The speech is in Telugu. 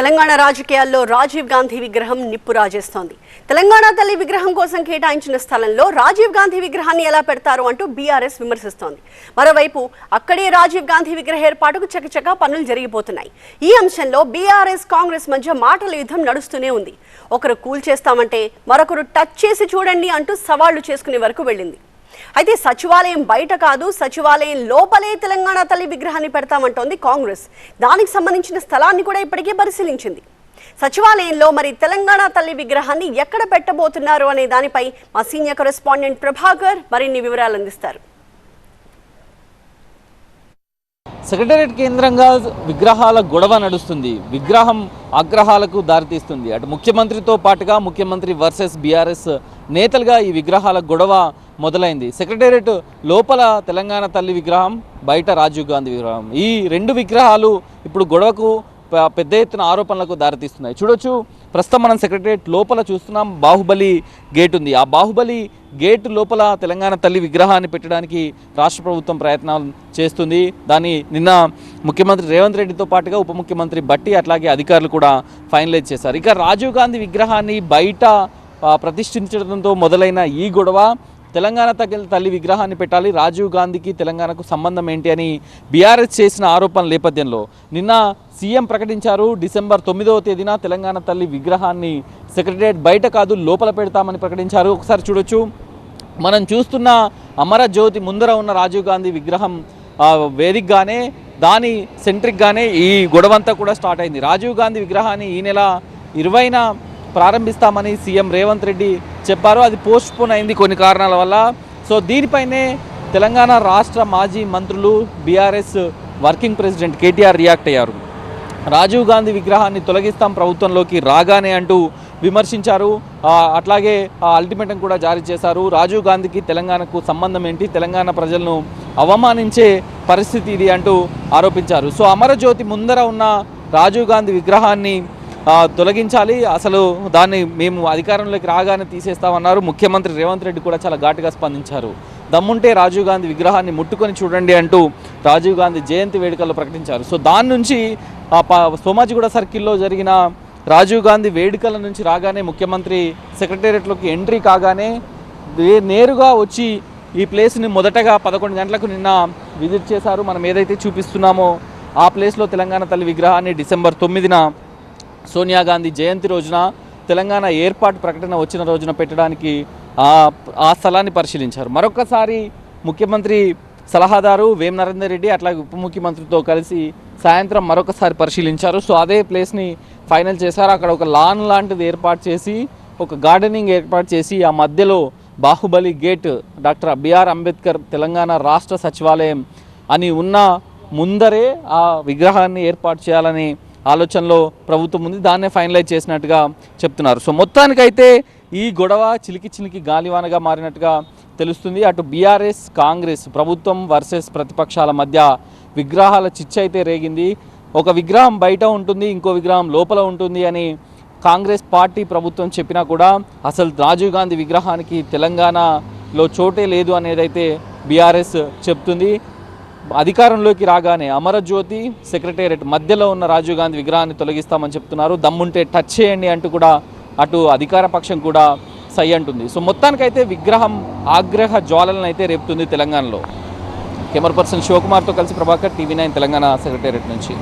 తెలంగాణ రాజకీయాల్లో రాజీవ్ గాంధీ విగ్రహం నిప్పు రాజేస్తోంది. తెలంగాణ తల్లి విగ్రహం కోసం కేటాయించిన స్థలంలో రాజీవ్ గాంధీ విగ్రహాన్ని ఎలా పెడతారు అంటూ బీఆర్ఎస్ విమర్శిస్తోంది. మరోవైపు అక్కడే రాజీవ్ గాంధీ విగ్రహ ఏర్పాటుకు చకచకా పనులు జరిగిపోతున్నాయి. ఈ అంశంలో బీఆర్ఎస్ కాంగ్రెస్ మధ్య మాటల యుద్ధం నడుస్తూనే ఉంది. ఒకరు కూల్ చేస్తామంటే మరొకరు టచ్ చేసి చూడండి అంటూ సవాళ్ళు చేసుకునే వరకు వెళ్ళింది. అయితే సచివాలయం బయట కాదు సచివాలయం లోపలే తెలంగాణ తల్లి విగ్రహాన్ని పెడతామంటోంది కాంగ్రెస్. దానికి సంబంధించిన స్థలాన్ని కూడా ఇప్పటికే పరిశీలించింది. సచివాలయంలో మరి తెలంగాణ తల్లి విగ్రహాన్ని ఎక్కడ పెట్టబోతున్నారు అనే దానిపై మా సీనియర్ కరెస్పాండెంట్ ప్రభాకర్ మరిన్ని వివరాలు అందిస్తారు. సెక్రటేరియట్ కేంద్రంగా విగ్రహాల గొడవ నడుస్తుంది. విగ్రహం ఆగ్రహాలకు దారితీస్తుంది. అటు ముఖ్యమంత్రితో పాటుగా ముఖ్యమంత్రి వర్సెస్ బీఆర్ఎస్ నేతలుగా ఈ విగ్రహాల గొడవ మొదలైంది. సెక్రటేరియట్ లోపల తెలంగాణ తల్లి విగ్రహం బయట రాజీవ్ గాంధీ విగ్రహం. ఈ రెండు విగ్రహాలు ఇప్పుడు గొడవకు పెద్ద ఎత్తున ఆరోపణలకు దారితీస్తున్నాయి. చూడొచ్చు ప్రస్తుతం మనం సెక్రటరియట్ లోపల చూస్తున్నాం బాహుబలి గేట్ ఉంది. ఆ బాహుబలి గేట్ లోపల తెలంగాణ తల్లి విగ్రహాన్ని పెట్టడానికి రాష్ట్ర ప్రభుత్వం ప్రయత్నాలు చేస్తుంది. దాన్ని నిన్న ముఖ్యమంత్రి రేవంత్ రెడ్డితో పాటుగా ఉప ముఖ్యమంత్రి బట్టి అట్లాగే అధికారులు కూడా ఫైనలైజ్ చేశారు. ఇక రాజీవ్ గాంధీ విగ్రహాన్ని బయట ప్రతిష్ఠించడంతో మొదలైన ఈ గొడవ తెలంగాణ తల్లి విగ్రహాన్ని పెట్టాలి. రాజీవ్ గాంధీకి తెలంగాణకు సంబంధం ఏంటి అని బీఆర్ఎస్ చేసిన ఆరోపణల నేపథ్యంలో నిన్న సీఎం ప్రకటించారు. డిసెంబర్ తొమ్మిదవ తేదీన తెలంగాణ తల్లి విగ్రహాన్ని సెక్రటరియట్ బయట కాదు లోపల పెడతామని ప్రకటించారు. ఒకసారి చూడొచ్చు. మనం చూస్తున్న అమరజ్యోతి ముందర ఉన్న రాజీవ్ గాంధీ విగ్రహం వేదికగానే దాని సెంట్రిక్గానే ఈ గొడవంతా కూడా స్టార్ట్ అయింది. రాజీవ్ గాంధీ విగ్రహాన్ని ఈ నెల ఇరవైన ప్రారంభిస్తామని సీఎం రేవంత్ రెడ్డి చెప్పారు. అది పోస్ట్ పోన్ అయింది కొన్ని కారణాల వల్ల. సో దీనిపైనే తెలంగాణ రాష్ట్ర మాజీ మంత్రులు BRS working president KTR react అయ్యారు. రాజీవ్ గాంధీ విగ్రహాన్ని తొలగిస్తాం ప్రభుత్వంలోకి రాగానే అంటూ విమర్శించారు. ఆ, అట్లాగే అల్టిమేటం కూడా జారీ చేశారు. రాజీవ్ గాంధీకి తెలంగాణకు సంబంధం ఏంటి? తెలంగాణ ప్రజలను అవమానించే పరిస్థితి ఇది అంటూ ఆరోపించారు. సో అమరజ్యోతి ముందర ఉన్న రాజీవ్ గాంధీ విగ్రహాన్ని తొలగించాలి. అసలు దాన్ని మేము అధికారంలోకి రాగానే తీసేస్తామన్నారు. ముఖ్యమంత్రి రేవంత్ రెడ్డి కూడా చాలా ఘాటుగా స్పందించారు. దమ్ముంటే రాజీవ్ గాంధీ విగ్రహాన్ని ముట్టుకొని చూడండి అంటూ రాజీవ్ గాంధీ జయంతి వేడుకల్లో ప్రకటించారు. సో దాని నుంచి సోమాజిగూడ సర్కిల్లో జరిగిన రాజీవ్ గాంధీ వేడుకల నుంచి రాగానే ముఖ్యమంత్రి సెక్రటేరియట్లోకి ఎంట్రీ కాగానే నేరుగా వచ్చి ఈ ప్లేస్ని మొదటగా పదకొండు గంటలకు నిన్న విజిట్ చేశారు. మనం ఏదైతే చూపిస్తున్నామో ఆ ప్లేస్లో తెలంగాణ తల్లి విగ్రహాన్ని డిసెంబర్ తొమ్మిదిన సోనియా గాంధీ జయంతి రోజున తెలంగాణ ఏర్పాటు ప్రకటన వచ్చిన రోజున పెట్టడానికి ఆ స్థలాన్ని పరిశీలించారు. మరొకసారి ముఖ్యమంత్రి సలహాదారు వేం నరేందర్ రెడ్డి అట్లాగే ఉప ముఖ్యమంత్రితో కలిసి సాయంత్రం మరొకసారి పరిశీలించారు. సో అదే ప్లేస్ని ఫైనల్ చేశారు. అక్కడ ఒక లాన్ లాంటిది ఏర్పాటు చేసి ఒక గార్డెనింగ్ ఏర్పాటు చేసి ఆ మధ్యలో Baahubali gate doctor B R Ambedkar Telangana రాష్ట్ర సచివాలయం అని ఉన్న ముందరే ఆ విగ్రహాన్ని ఏర్పాటు చేయాలని ఆలోచనలో ప్రభుత్వం ఉంది. దాన్నే ఫైనలైజ్ చేసినట్టుగా చెప్తున్నారు. సో మొత్తానికైతే ఈ గొడవ చిలికి చిలికి గాలివానగా మారినట్టుగా తెలుస్తుంది. అటు బీఆర్ఎస్ కాంగ్రెస్ ప్రభుత్వం వర్సెస్ ప్రతిపక్షాల మధ్య విగ్రహాల చిచ్చ అయితే రేగింది. ఒక విగ్రహం బయట ఉంటుంది ఇంకో విగ్రహం లోపల ఉంటుంది అని కాంగ్రెస్ పార్టీ ప్రభుత్వం చెప్పినా కూడా అసలు రాజీవ్ గాంధీ విగ్రహానికి తెలంగాణలో చోటే లేదు అనేదైతే బీఆర్ఎస్ చెప్తుంది. అధికారంలోకి రాగానే అమరజ్యోతి సెక్రటేరియట్ మధ్యలో ఉన్న రాజీవ్ గాంధీ విగ్రహాన్ని తొలగిస్తామని చెప్తున్నారు. దమ్ముంటే టచ్ చేయండి అంటూ కూడా అటు అధికార పక్షం కూడా సై అంటుంది. సో మొత్తానికైతే విగ్రహం ఆగ్రహ జ్వాలలను అయితే రేపుతుంది తెలంగాణలో. కెమెరా పర్సన్ శివకుమార్తో కలిసి Prabhakar TV nine Telangana secretariat నుంచి.